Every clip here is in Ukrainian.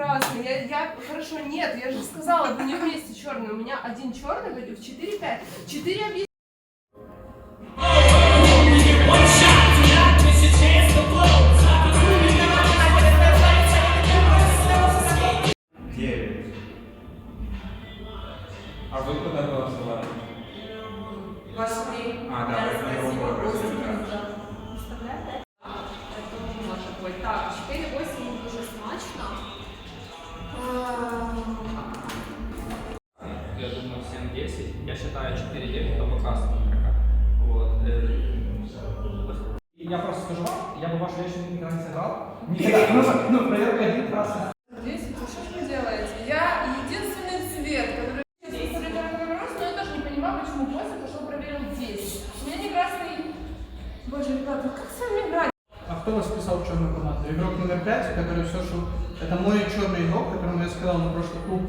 прекрасный. Я, я хорошо, нет, я же сказала, вы не вместе черный. У меня один черный, в 4-5. 4 объяснения. красную позику, что проверил здесь. У меня не красный... Боже, ребята, ну как с вами играть? А кто вас писал в черную команду? Игрок номер пять, который все, что... Это мой черный игрок, которому я сказал на прошлый клуб,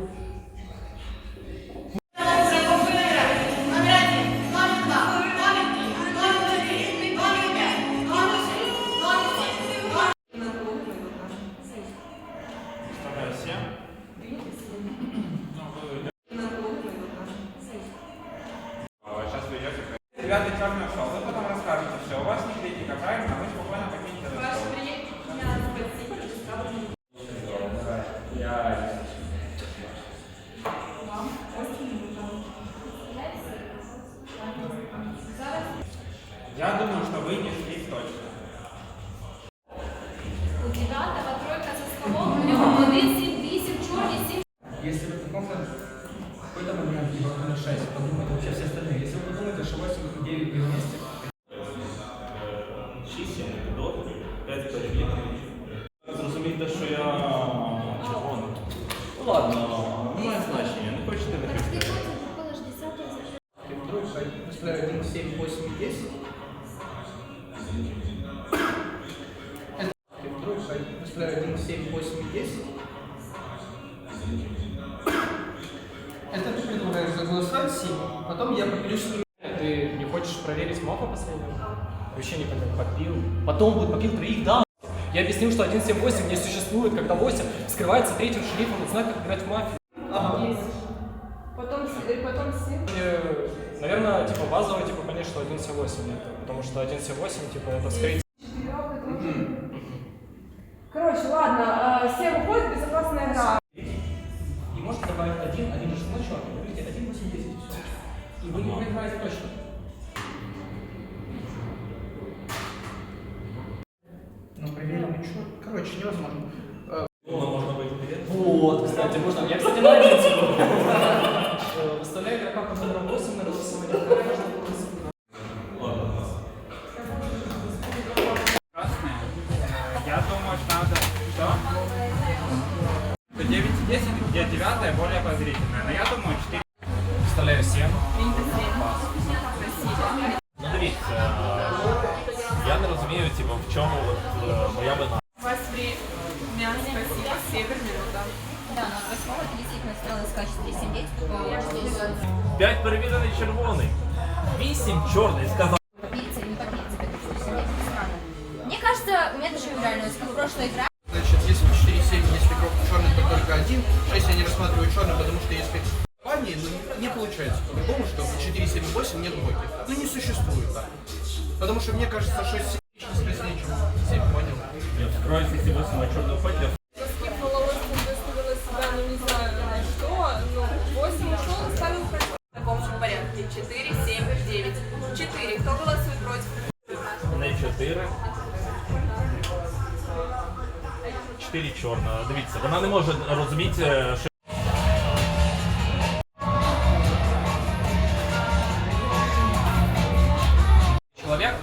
тем, что 1.7.8 не существует, когда 8 скрывается третьим шрифтом от как «Играть в мафию». Ага. Потом, э, потом 7. И, наверное, типа базовый, типа, понять, что 1.7.8 нет, потому что 1.7.8, типа, это скрытие. Короче, ладно, а, все уходят, безопасная игра. И можно добавить один, один же ночью, а вы говорите 1, 8, 10, все. И вы не проиграете точно. чому от, е, моя вина. У вас время спасибо, северный, ну да. Да, но от 8 до 10 мы стало П'ять перевірений червоний, вісім чорний сказав. 4 чорна. Дивіться, вона не може розуміти, що.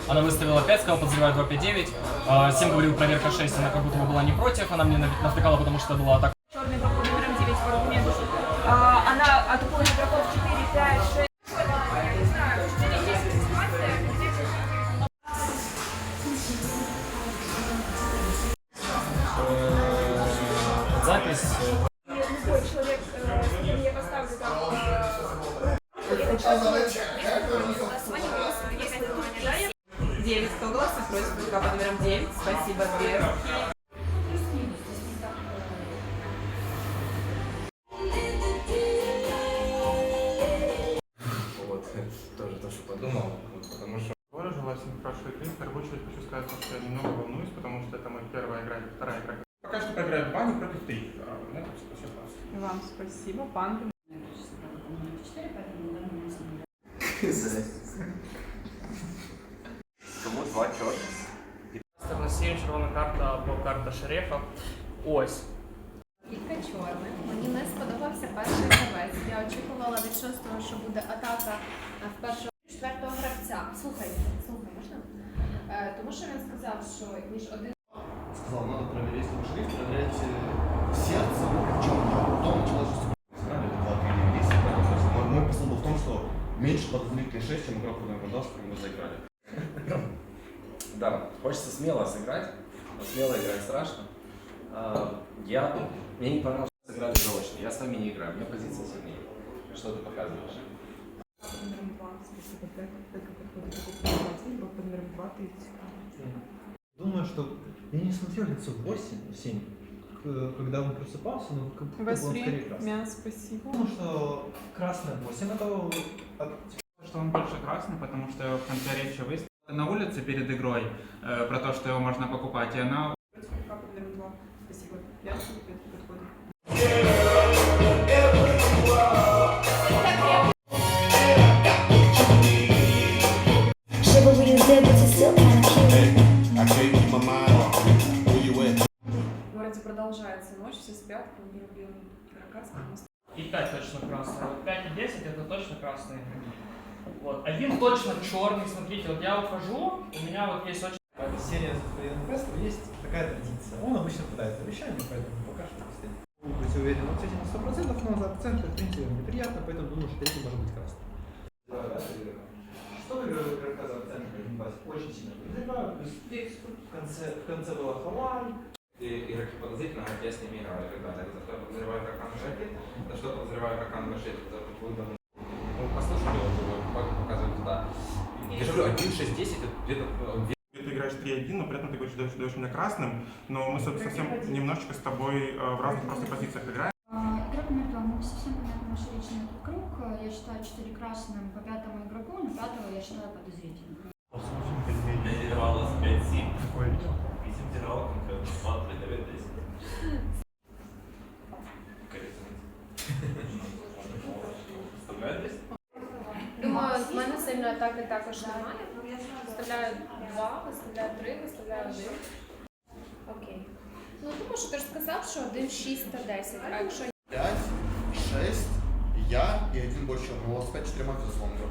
Она выставила 5, сказала, подозреваю 2, 5, 9. 7 говорил, проверка 6, она как будто бы была не против, она мне навтыкала, потому что была атака. подумал, вот, потому что Тоже желательно хорошо играть. В первую очередь хочу сказать, что я немного волнуюсь, потому что это моя первая игра или вторая игра. Пока что поиграю в баню против три. А, Это все классно. Вам спасибо, пан. тому два чорних. На 7 червона карта або карта шерифа. Ось. Кілька чорних. Мені не сподобався перший гравець. Я очікувала від шостого, що буде атака е, в першого четвертого гравця. Слухай, слухай, можна? Е, тому що він сказав, що ніж один сказал, надо проверять свой шрифт, проверять э, сердце, чем потом началось сыграли два три месяца, мой, мой посыл был в том, что меньше подозрительный 6, чем игрок с которым мы заиграли. Да, хочется смело сыграть, но смело играть страшно. А, Я, мне не понравилось, что сыграли заочно. Я с вами не играю, у меня позиция сильнее. Что ты показываешь? Думаю, что я не смотрел лицо 8, 7, к- когда он просыпался, но как будто он скорее красный. Спасибо. Потому что красное 8 это Что он больше красный, потому что в конце речи выставил на улице перед игрой э, про то, что его можно покупать, и она Спасибо. Я подходит. Продолжается ночь, все спят, любим игрока, И 5 точно красные. Вот 5 и 10 это точно красные. Вот. Один точно черный. Смотрите, вот я ухожу, у меня вот есть очень Эта серия Инвестор есть такая традиция. Он обычно пытается вещами, поэтому пока что если быть уверен вот с этим на 100%, но за акцент, в принципе, неприятно, поэтому думаю, что третий может быть красный. Что вы игрока за акцент очень сильно подозреваю, плюс в конце, в конце была Хавай, И игроки подозрительно, а я с ними играю. Ребята, за что я подозреваю на шаге, за что подозреваю на шаге, за выбор. Ну, послушали, вот, вот, показывают туда. Я же говорю, 1, 6, 10, это где-то э, Ты играешь 3-1, но при этом ты говоришь, что даешь, даешь меня красным, но мы со- совсем немножечко с тобой э, в разных просто позициях играем. А, Игра по мертвому. Совсем понятно ваш личный круг. Я считаю 4 красным по пятому игроку, но пятого я считаю подозрительным. Також немає. Виставляю два, виставляю три, виставляю один. Окей. Ну, тому що ти ж сказав, що один 6 та 10. А якщо 5, 6, я и один больше. Ну, с 5 четырьмя, безусловно, игрок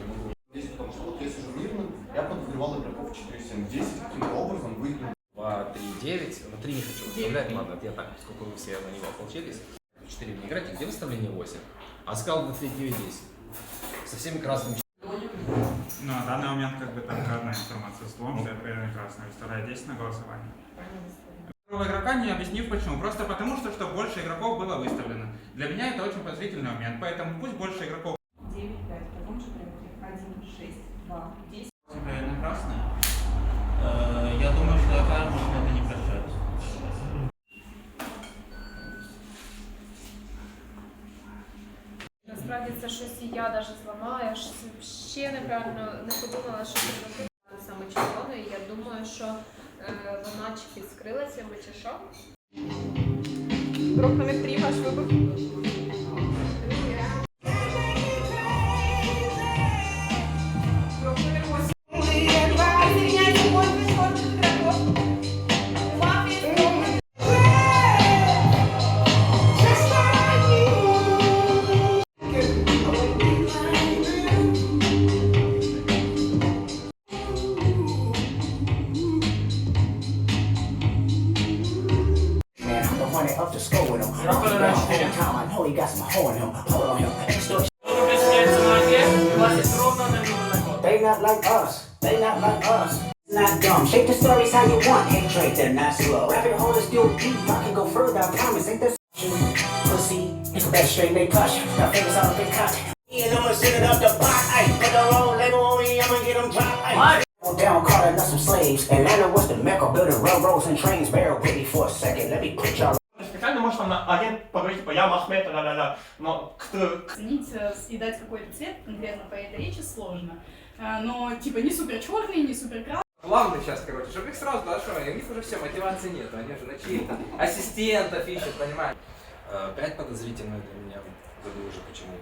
не могу. Здесь потому что вот я сижу мирным, я подозревал игроков 4-7, 10 каким-то образом выиграл. 2, 3, 9. На 3 не хочу выставлять, ладно, я так, поскольку вы все на него ополчились. 4 не играйте, где выставление 8? А сказал на 3, 9, 10. Со всеми красными Ну, данный момент как бы только одна информация слом, что я проверяю красный, вторая 10 на голосование. Второго игрока не объяснив почему. Просто потому, что, что больше игроков было выставлено. Для меня это очень подозрительный момент, поэтому пусть больше игроков ще неправильно не подумала, що це саме червоною. Я думаю, що е, вона чи підскрилася, номер кто, Оценить э, и дать какой-то цвет конкретно по этой речи сложно. Э, Но типа не супер черный, не супер красный. Главное сейчас, короче, чтобы их сразу дошло, и у них уже все, мотивации нет, они уже на чьих-то ассистентов ищут, понимаешь? Пять подозрительных для меня. Забыл уже почему.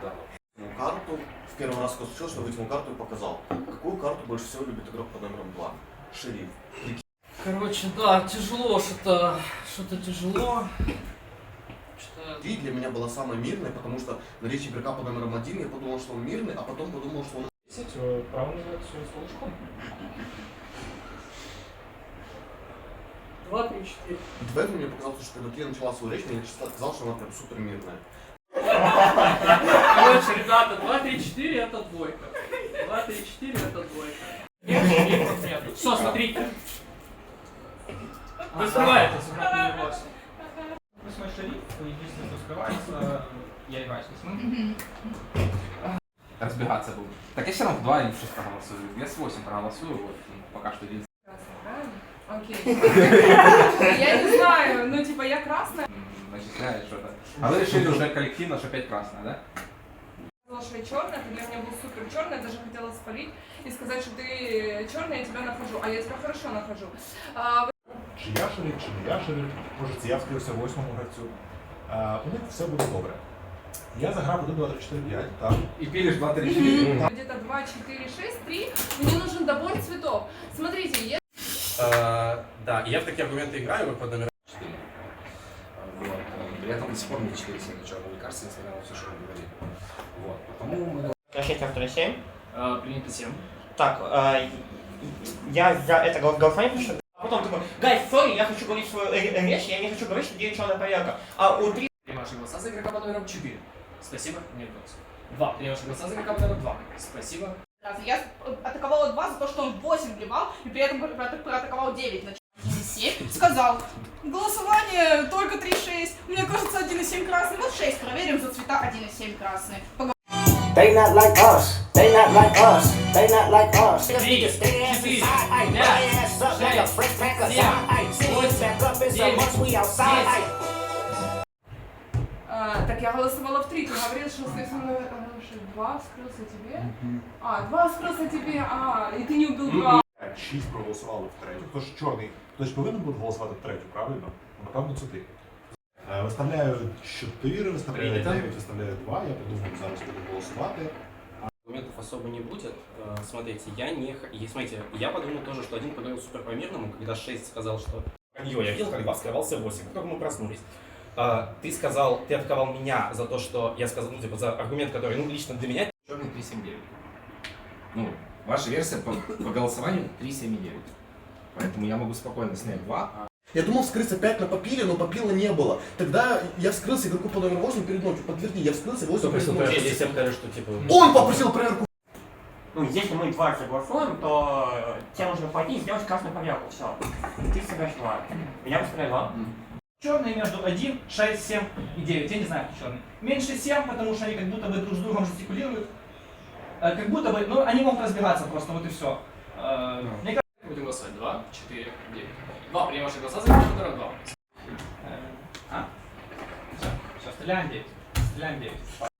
Да. Вытянул карту. В первый раз, когда случилось, что вытянул карту и показал. Какую карту больше всего любит игрок под номером 2? Шериф. Короче, да, тяжело что-то, что-то тяжело. Что-то... И для меня была самая мирная, потому что на речи игрока под номером 1 я подумал, что он мирный, а потом подумал, что он Право называется словушком. Два, три, четыре. И в этом мне показалось, что когда Тлия начала свою речь, мне сказал, что она прям супер мирная. Короче, ребята, 2, 3, 4 это двойка. 2, 3, 4 это двойка. Все, смотрите. Вы скрываетесь, как скрывается, я и Вася. Разбегаться буду. Так я все равно в 2 или в 6 проголосую. Я с 8 проголосую, вот ну, пока что один. Окей. Я не знаю, ну типа я красная. Начисляет что-то. А вы решили уже коллективно, что 5 красная, да? Сказала, что я черная, ты для меня был супер черная, даже хотела спалить и сказать, что ты черная, я тебя нахожу, а я тебя хорошо нахожу. А, Чи я шериф, чи не я шериф, може це я вскрився восьмому гравцю. Е, у них все буде добре. Я заграв 1, 2, 3, 4, 5, так. И пилишь 2, 3, 4. Где-то 2, 4, 6, 3. Мне нужен добор цветов. Смотрите, я... Да, и я в такие аргументы играю, как под номером 4. Вот. При этом до сих пор мне 4 сильно черного не кажется, несмотря на все, что вы говорили. Вот. Потому мы Прощайте, автора 7. Принято 7. Так, э, я за это гол- голосование, что а потом такой, гайс, сори, я хочу говорить свою э, э, речь, я не хочу говорить, что черная проверка. А у три Три ваших голоса за игрока под номером 4. Спасибо, нет. Два. Три ваших голоса за игрока под номером 2. Спасибо. Я атаковала 2 за то, что он 8 вливал, и при этом проат- проатаковал 9 на 7. Сказал, голосование только 3,6. Мне кажется, 1,7 красный. Вот 6 проверим за цвета 1,7 красный. They not like us. They not like us. They not like us. Три, Stay ass четыре, inside, ay, пять, так я голосовала в 3. Ты говорил, что соответственно, 2 скрылся тебе. А, 2 скрылся тебе. А, и ты не убил 2. 6 проголосували в третю. Тож чорний, хтось повинен буде голосувати в третю, правильно? Ну, напевно, це ти. Е, Виставляю 4, виставляю Прийнято. 9, виставляю 2. Я подумав, зараз буду голосувати. Аргументов особо не будет. Э, Смотрите, я не... х- и Смотрите, я подумал тоже, что один поговорил супер по-мирному, когда 6 сказал, что... Ее, я видел, когда скрывался 8, как только мы проснулись. А, Ты сказал, ты атаковал меня за то, что я сказал, ну, типа, за аргумент, который, ну, лично для меня... Черный 379. Ну, ваша версия по, по голосованию 379. Поэтому я могу спокойно снять 2, Я думал вскрыться 5 на попиле, но попила не было. Тогда я вскрылся игроку под номером 8 перед ночью. Подтверди, я вскрылся 8 перед ночью. Если скажешь, что, типа... Он попросил проверку. Ну, если мы два согласуем, то э, тебе нужно пойти и сделать красную проверку. Все. Ты согласна. Я выставляю два. Черные между 1, 6, 7 и 9. Я не знаю, кто черный. Меньше 7, потому что они как будто бы друг с другом жестикулируют. Э, Как будто бы, ну, они могут разбираться просто, вот и все. Мне кажется, будем голосовать. 2, 4, 9. Два, прием ваши голоса за игрока, 2. А? Все, все, стреляем 9. Стреляем 9.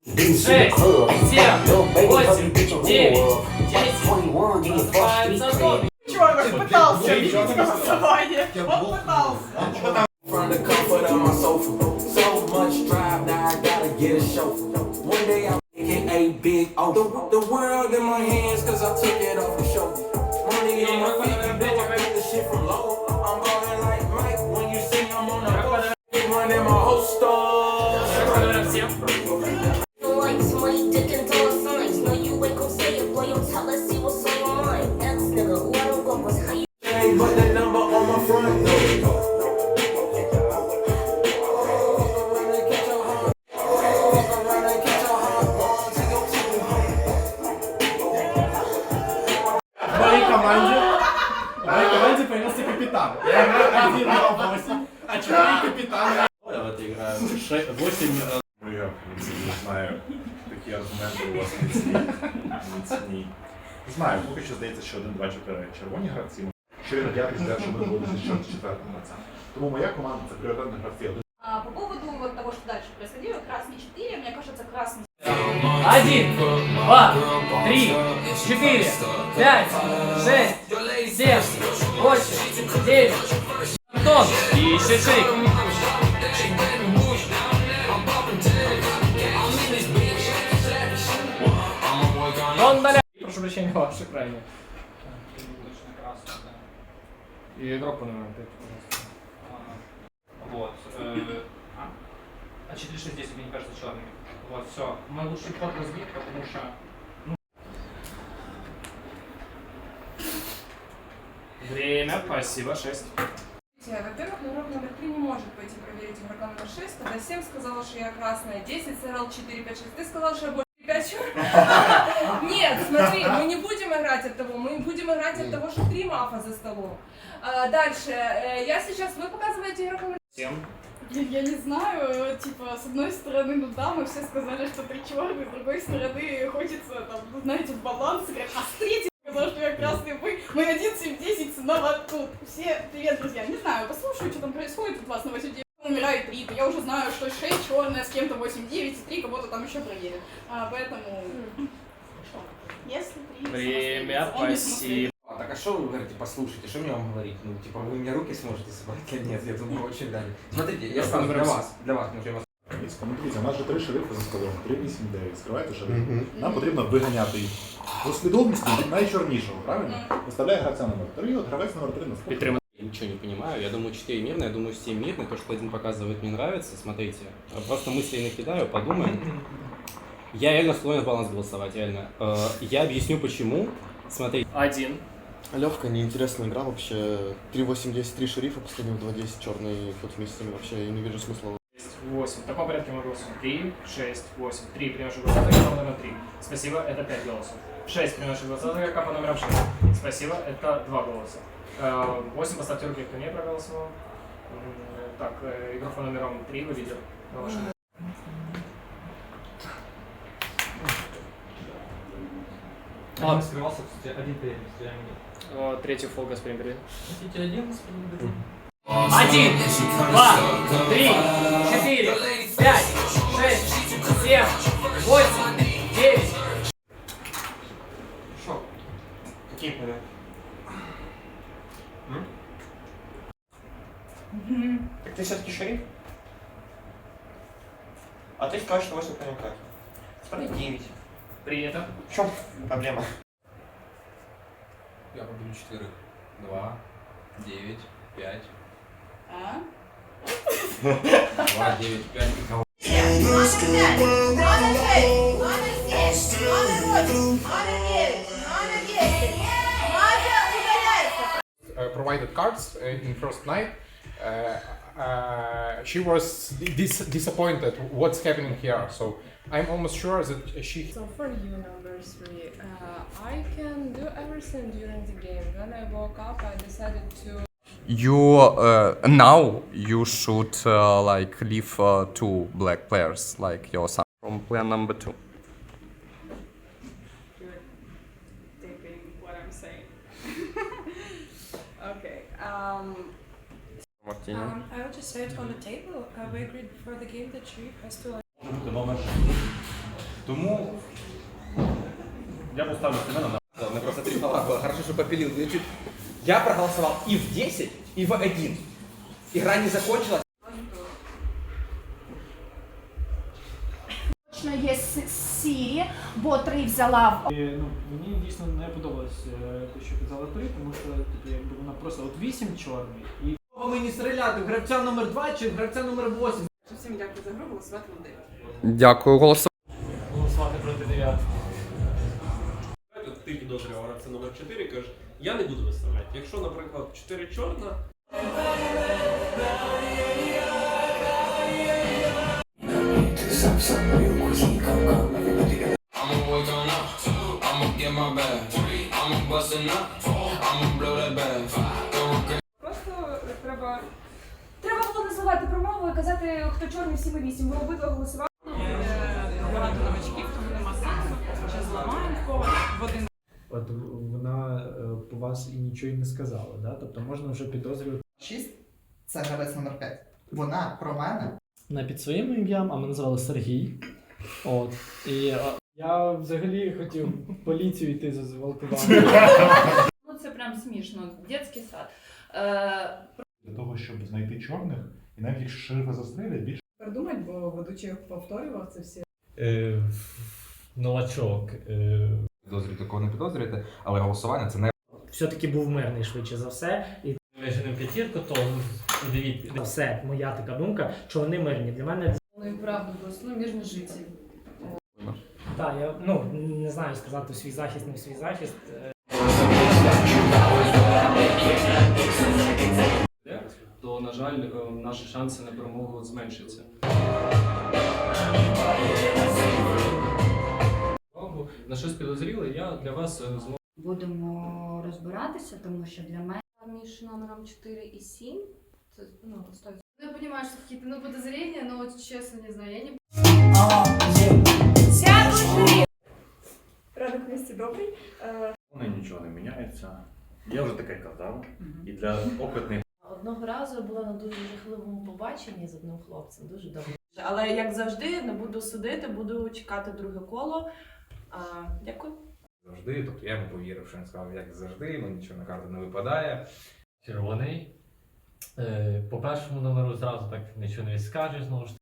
Didn't see the Шесть, club. семь, Little baby, восемь, fucking bitch, a девять, whore. десять. 21, getting fucked street Называется cred. год. Черный пытался видеть голосование. Он пытался. From the comfort of my sofa. So much drive now I gotta get a chauffeur. One day I'm aka Big O. The, the world in my hands cause I took it off the shoulder. Money on my feet, you know I get the shit from low. I'm ballin' like Mike when you see I'm on the road. In my whole Like Не знаю, поки що здається, що 1, 2, 4 червоні гравці. Що він радіати сказав, що ми будемо зі четвертим гравцем. Тому моя команда це пріоритетні гравці. А по поводу вот того, что дальше происходило, красный 4, мне кажется, красный Один, два, три, четыре, пять, шесть, семь, восемь, девять. Антон, и еще шейк. Прошу прощения, ваши крайне. И игрок по номеру 5, пожалуйста. Вот. э, А 4-6-10 мне не кажется черными. Вот, все. Мой лучший ход разбит, потому что... ну. Время, спасибо, 6. Во-первых, игрок номер 3 не может пойти проверить игрока номер 6, когда 7 сказала, что я красная, 10 сыграл 4, 5, 6. Ты сказал, что я больше 5 Нет, смотри, мы не будем играть от того, мы будем играть от того, что 3 мафа за столом. А, дальше, э, я сейчас, вы показываете игрока номер 7. Я, я не знаю, типа, с одной стороны, ну да, мы все сказали, что ты черный, с другой стороны, хочется, там, ну, знаете, в баланс играть, а с третьей сказал, что я красный, вы, мы 11 в 10 снова тут. Все, привет, друзья, не знаю, послушаю, что там происходит у вас на 8 номера и 3, то я уже знаю, что 6 черная, с кем-то 8 9 и 3 кого-то там еще проверит. А, поэтому, если 3 Время, он не спасибо. А так а что вы говорите, послушайте, что мне вам говорить? Ну, типа, вы мне руки сможете собрать или нет? Я думаю, очень да. Смотрите, я сразу для вас, для вас, может, я вас Ну, дивіться, у нас же три шерифи за столом, 3, 8, 9. Скривайте шерифи. Нам потрібно виганяти їх. Послідовності від найчорнішого, правильно? Виставляє гравця номер 3, от гравець номер 3 наступний. Підтримати. Я ничего не понимаю. Я думаю, 4 мирно, я думаю, 7 мирно. То, что один показывает, мне нравится. Смотрите, просто мысли накидаю, подумаем. Я реально склонен в баланс голосовать, реально. Э, Я объясню, почему. Смотрите. Один. Легкая, неинтересная игра вообще. 3-8-10, 3 шерифа, последних 2-10, черный ход вместе вообще, я не вижу смысла. 8. В таком порядке мы голосуем. 3, 6, 8. 3 при наших голосах, игрока номер 3. Спасибо, это 5 голосов. 6 при наших голосах, игрока по номерам 6. Спасибо, это 2 голоса. 8 поставьте руки, кто не проголосовал. Так, э, игрок по номерам 3 вы лидер. Слава. скрывался в Сити 1 Пермь, Сити Третий фол Газприм Берлин. Сити 1 Газприм Один, два, три, четыре, пять, шесть, семь, восемь, девять. Шо? Какие порядки? Так ты все-таки шериф? А ты скажешь, что 8 понятых. Второй 9. Принято. В чем проблема? Я победю четверых. Два, девять, пять. А? Два, девять, пять. uh, provided cards uh, in first night. Uh, uh, she was dis- disappointed what's happening here. So I'm almost sure that she So for you, number three, uh, I can do everything during the game. When I woke up, I decided to you uh, now you should uh, like leave uh, two black players like your son from player number two Thinking what I'm saying. okay, um, Martina. Um, I would just say it on the table. Uh, we agreed before the game that Sharif has to like. Номер Тому я поставлю себе на Да, просто три было. Хорошо, что попилил. Я, чуть... я проголосовал и в 10, и в 1. Игра не закончилась. точно є сірі, бо три взяла І, ну, мені дійсно не подобалось е, те, що казала три, тому що типу, якби вона просто от 8 чорний і. Повинні стріляти в гравця номер 2 чи в гравця номер 8. Всім дякую за гру, голосувати на 9. Дякую голосу. Голосувати проти 9. Ти підозрював це номер 4 кажеш, я не буду виставляти. Якщо, наприклад, 4 чорна, 7,8. Ви обидва голосували. Багато новачків, тому нема сенсу. Зараз зламаємо кого в один. От вона е, по вас і нічого й не сказала, да? Тобто можна вже підозрювати. Шість. це гравець номер 5. Вона про мене. Не під своїм ім'ям, а мене звали Сергій. От. І е, Я взагалі хотів поліцію йти за зґвалтування. Ну це прям смішно. детський сад. Е, Для того, щоб знайти чорних, і навіть якщо шерифа застрелять, більше Придумать, бо ведучий повторював це всі. Новачок. Е, Підозрюєте, кого не підозрюєте, але голосування це не все-таки був мирний швидше за все. І виженемо п'ятірку, то дивіться, все, моя така думка, що вони мирні. Для мене Ну і правда, просто ну міжні жителі. так, я ну не знаю сказати свій захист, не в свій захист. На жаль, е, наші шанси на перемогу зменшаться. На щось підозріле, я для вас е, зможу. Будемо розбиратися, тому що для мене між номером 4 і 7 це ну 100%. Ну, я понимаю, что какие-то ну, подозрения, но вот честно не знаю, я не... Ранок місці добрий. Е, вони нічого не міняється. Я вже таке казав. І для опитних Одного разу я була на дуже жахливому побаченні з одним хлопцем, дуже добре. Але як завжди, не буду судити, буду чекати друге коло. А, дякую. завжди. Тобто я йому повірив, що він сказав, як завжди, ну нічого на карту не випадає. Червоний. Е, по першому номеру зразу так нічого не скажеш, знову ж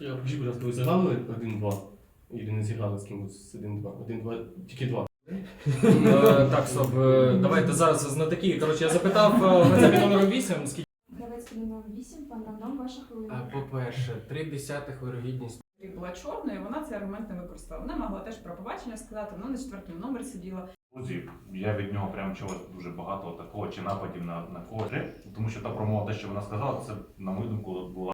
Я вчив, будь ласка, ви зіграли 1-2? І не зіграли з кимось 1-2? 1-2, тільки 2. Так, стоп, е, давайте зараз знатоки. Коротше, я запитав е, під номером 8, скільки. Гравець під номером 8, пан ваша хвилина. По-перше, 3 десятих вирогідність. була чорною, вона цей аргумент не використала. Вона могла теж про побачення сказати, вона на четвертому номері сиділа. друзів, я від нього прям чогось дуже багато такого чи нападів на, на когось. Тому що та промова, те, що вона сказала, це, на мою думку, була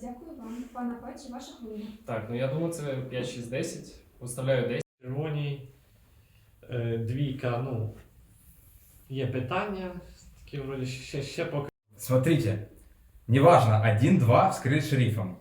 Дякую вам, пана Печі, ваша хвилина. Так, ну я думаю, це 5-6-10. Виставляю 10 червоній. Е, двійка, ну. Є питання. Такі вроді ще, ще поки. Смотрите, неважно, 1-2 вскрыть шерифом.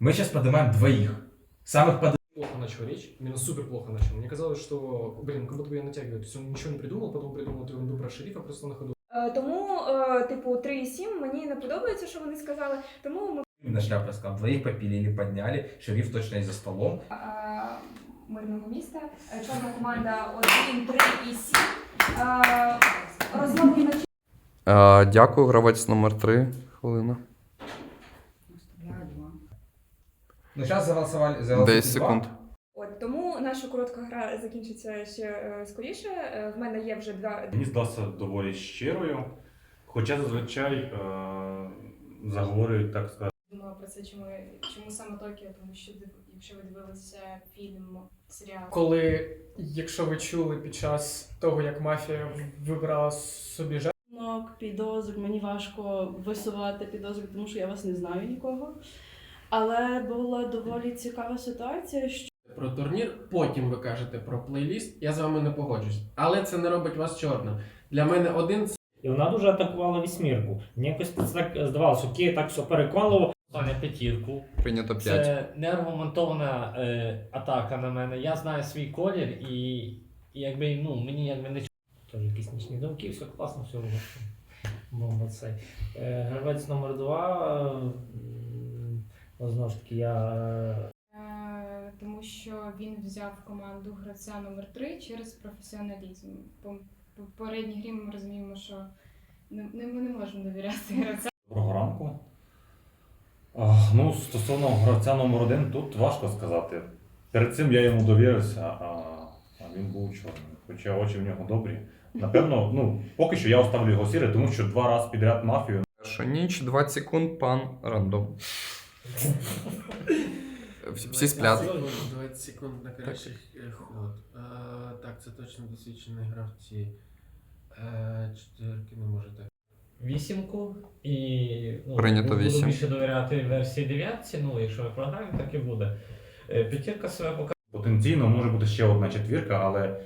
Мы сейчас поднимаем двоих. Самых под... Плохо начал речь, именно супер плохо начал. Мне казалось, что, блин, как будто бы я натягиваю. То есть он ничего не придумал, потом придумал эту ерунду про шерифа просто на ходу. Тому, е, типу, 3 і 7 мені не подобається, що вони сказали. Тому ми На шляпу сказал, двоих попилили, подняли, шериф точно есть за столом. е, мирного міста. Е, Чорна команда 1, 3 і 7. Е, Розмовні на Е, дякую, гравець номер 3. Хвилина. Ну сейчас заголосовали, за 10 секунд. От тому наша коротка гра закінчиться ще е, скоріше. Е, В мене є вже два Мені здався доволі щирою, хоча зазвичай е, заговорюють, так сказати, це, чому, чому саме Токіо, тому що якщо ви дивилися фільм, серіал. Коли, якщо ви чули під час того, як мафія вибрала собі жертву, підозр, мені важко висувати підозри, тому що я вас не знаю нікого. Але була доволі цікава ситуація, що Про турнір, потім ви кажете про плейліст, я з вами не погоджусь. Але це не робить вас чорним. Для мене один І вона дуже атакувала вісьмірку. Мені якось це так здавалося, Київ так все переконливо. Соня п'ятірку. Прийнято 5. Це неаргументована е, атака на мене. Я знаю свій колір і, і якби ну мені якби не Тож якісь нічні думки, все класно, все було. Бомба цей. Е, гравець номер два. м, ну, Знову ж таки, я. Е, тому що він взяв команду гравця номер 3 через професіоналізм. По по попередній грі ми розуміємо, що не, не, ми не можемо довіряти гравцям. Доброго ранку. Ну, стосовно гравця номер один, тут важко сказати. Перед цим я йому довірився, а, він був чорним. Хоча очі в нього добрі. Напевно, ну, поки що я оставлю його сірий, тому що два рази підряд мафію. Перша ніч, 20 секунд, пан рандом. Всі, сплять. 20 секунд на кращих ход. Так, це точно досвідчені гравці. Чотирки не можете. Вісімку і ну, Прийнято буду вісім. більше довіряти версії дев'ятці, ну якщо ми програємо, так і буде. Е, П'ятірка себе показує. Потенційно може бути ще одна четвірка, але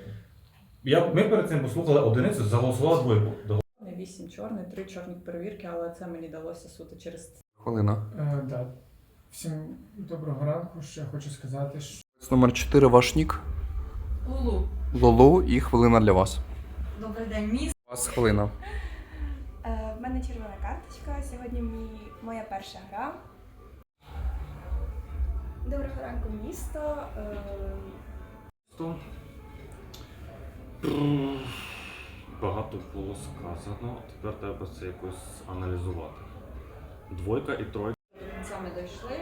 я, ми перед цим послухали одиницю, заголосували двойку. До- Вісім чорний, три чорні перевірки, але це мені далося суто через Хвилина. Е, да. Всім доброго ранку. Ще хочу сказати, що номер 4 ваш нік. Лулу. Лолу і хвилина для вас. Добрий день, міс. У вас хвилина. Е, В мене червона карточка. Сьогодні мій, моя перша гра. Доброго ранку, місто. Е, То багато було сказано, тепер треба це якось аналізувати. Двойка і тройка. Кінця дійшли.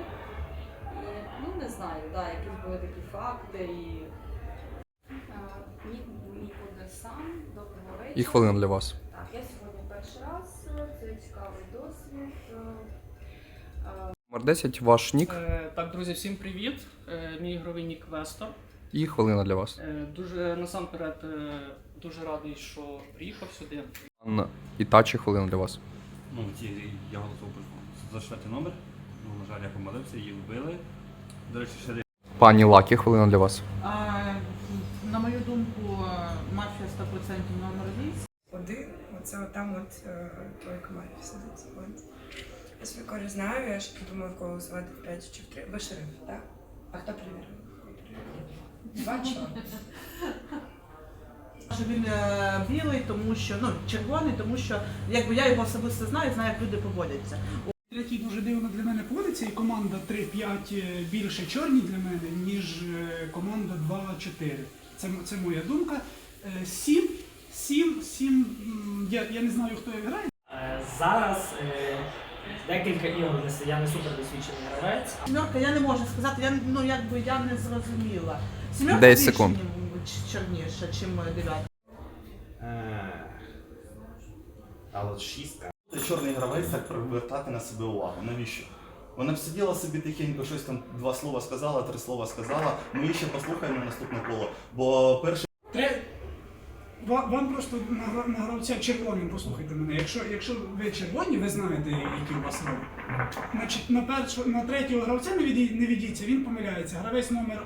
І, ну не знаю, да, якісь були такі факти і. Буде сам, доброго вечора. І хвилина для вас. Так, я сьогодні перший цікавий досвід. Номер 10, ваш нік. Е, Так, друзі, всім привіт. Е, Мій ігровий нік Вестор. І хвилина для вас. Е, Дуже насамперед е, дуже радий, що приїхав сюди. Пан Ітачі, хвилина для вас. Ну, ті, я голосував за четвертий номер. Ну, на жаль, я помилився, її вбили. До речі, ще Пані Лакі, хвилина для вас. А, на мою думку, мафія 100% номер 8. Оце там от е, тройка Марів сидить. От. Я свою корі знаю, я ж подумала, в кого голосувати в 5 чи в 3. Ви шериф, так? А хто перевірив? Два чорні. Що він е, білий, тому що ну червоний, тому що якби я його особисто знаю, знаю, як люди поводяться. Третій дуже дивно для мене поводиться, і команда 3-5 більше чорні для мене, ніж е, команда 2-4. Це, м- це моя думка. 7, 7, 7, я, я не знаю, хто як грає. Е, Зараз е, декілька ігор не- я не супер досвідчений гравець. Сімерка я не можу сказати, я ну якби я не зрозуміла. Сімерка 10 більше, секунд. ніж чорніша, чим дев'ятка. А от шістка. Чорний гравець так привертати на себе увагу. Навіщо? Вона б сиділа собі тихенько, щось там два слова сказала, три слова сказала. Ми її ще послухаємо на наступне коло. Бо перший Тре... Ва- Вам просто на, на гравця червоним послухайте мене. Якщо, якщо ви червоні, ви знаєте, які у вас роль. Значить, на першого, на третього гравця не, відійдіться, він помиляється. Гравець номер